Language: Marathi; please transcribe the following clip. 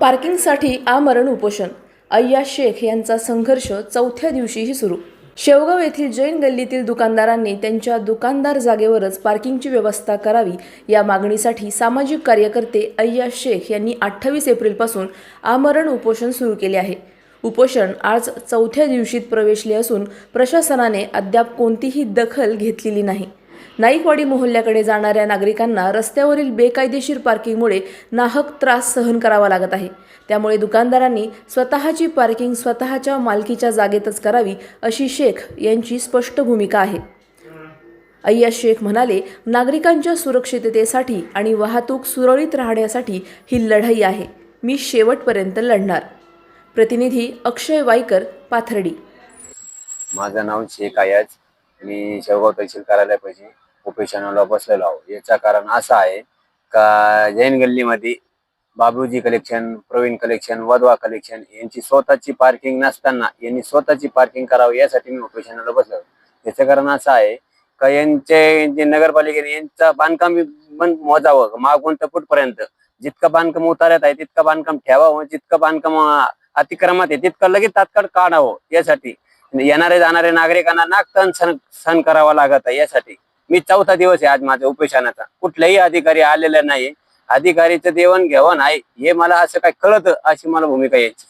पार्किंगसाठी आमरण उपोषण. अय्या शेख यांचा संघर्ष चौथ्या दिवशीही सुरू. शेवगाव येथील जैन गल्लीतील दुकानदारांनी त्यांच्या दुकानदार जागेवरच पार्किंगची व्यवस्था करावी या मागणीसाठी सामाजिक कार्यकर्ते अय्या शेख यांनी अठ्ठावीस एप्रिलपासून आमरण उपोषण सुरू केले आहे. उपोषण आज चौथ्या दिवशीत प्रवेशले असून प्रशासनाने अद्याप कोणतीही दखल घेतलेली नाही. नाईकवाडी मोहल्ल्याकडे जाणाऱ्या नागरिकांना रस्त्यावरील बेकायदेशीर पार्किंगमुळे नाहक त्रास सहन करावा लागत आहे. त्यामुळे दुकानदारांनी स्वतःची पार्किंग स्वतःच्या मालकीच्या जागेतच करावी अशी शेख यांची स्पष्ट भूमिका आहे. अय्या शेख म्हणाले नागरिकांच्या सुरक्षिततेसाठी आणि वाहतूक सुरळीत राहण्यासाठी ही लढाई आहे. मी शेवटपर्यंत लढणार. प्रतिनिधी अक्षय वाईकर पाथर्डी. माझं नाव शेख आयाज मी शेवगाव तहसील कार्यालयापाशी उपेशनाला बसलेलो आहोत याचं कारण असं आहे का जैन गल्लीमध्ये Babuji collection Praveen collection Wadhwa collection यांची स्वतःची पार्किंग नसताना यांनी स्वतःची पार्किंग करावं यासाठी मी उपेशनाला बसलो याचं कारण असं आहे का यांचे जे नगरपालिकेने यांचं बांधकाम बंद मोजावं मागून तर कुठपर्यंत? जितकं बांधकाम उतारत आहे तितकं बांधकाम ठेवावं जितकं बांधकाम अतिक्रमात आहे तितकं लगेच तात्काळ काढावं यासाठी येणारे जाणारे नागरिकांना नागतन सण सण करावा लागत आहे यासाठी. मी चौथा दिवस आहे आज माझ्या उपेशनाचा कुठलाही अधिकारी आलेला नाही अधिकारीचं देवण घेवण आहे. हे मला असं काय कळत अशी मला भूमिका यायची